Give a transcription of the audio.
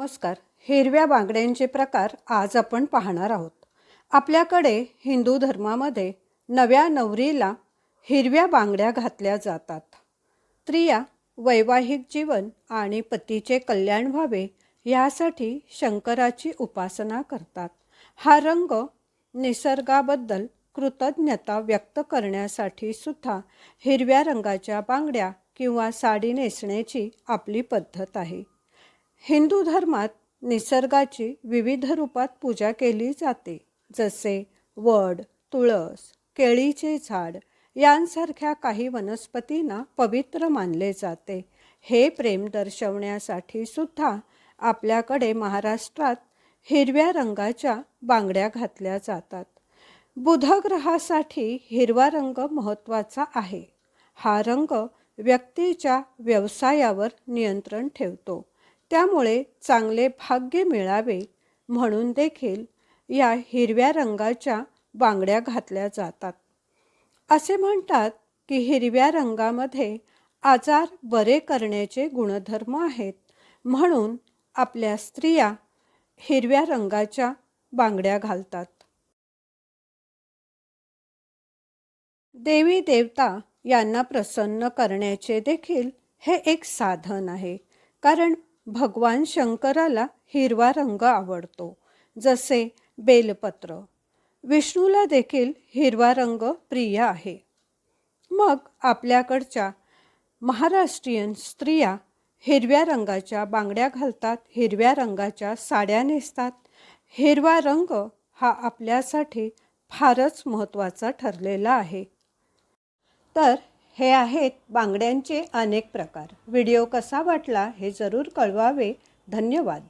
नमस्कार. हिरव्या बांगड्यांचे प्रकार आज आपण पाहणार आहोत. आपल्याकडे हिंदू धर्मामध्ये नव्या नवरीला हिरव्या बांगड्या घातल्या जातात. स्त्रिया वैवाहिक जीवन आणि पतीचे कल्याण व्हावे यासाठी शंकराची उपासना करतात. हा रंग निसर्गाबद्दल कृतज्ञता व्यक्त करण्यासाठी सुद्धा हिरव्या रंगाच्या बांगड्या किंवा साडी नेसण्याची आपली पद्धत आहे. हिंदू धर्मात निसर्गाची विविध रूपात पूजा केली जाते जसे वड तुळस केळीचे झाड यांसारख्या काही वनस्पतींना पवित्र मानले जाते. हे प्रेम दर्शवण्यासाठी सुद्धा आपल्याकडे महाराष्ट्रात हिरव्या रंगाच्या बांगड्या घातल्या जातात. बुधग्रहासाठी हिरवा रंग महत्त्वाचा आहे. हा रंग व्यक्तीच्या व्यवसायावर नियंत्रण ठेवतो. त्यामुळे चांगले भाग्य मिळावे म्हणून देखील या हिरव्या रंगाच्या बांगड्या घातल्या जातात. असे म्हणतात की हिरव्या रंगामध्ये आजार बरे करण्याचे गुणधर्म आहेत. म्हणून आपल्या स्त्रिया हिरव्या रंगाच्या बांगड्या घालतात. देवी देवता यांना प्रसन्न करण्याचे देखील हे एक साधन आहे. कारण भगवान शंकराला हिरवा रंग आवडतो जसे बेलपत्र. विष्णूला देखील हिरवा रंग प्रिय आहे. मग आपल्याकडच्या महाराष्ट्रीयन स्त्रिया हिरव्या रंगाच्या बांगड्या घालतात हिरव्या रंगाच्या साड्या नेसतात. हिरवा रंग हा आपल्यासाठी फारच महत्त्वाचा ठरलेला आहे. तर हे आहेत बांगड्यांचे अनेक प्रकार. व्हिडिओ कसा वाटला हे जरूर कळवावे. धन्यवाद.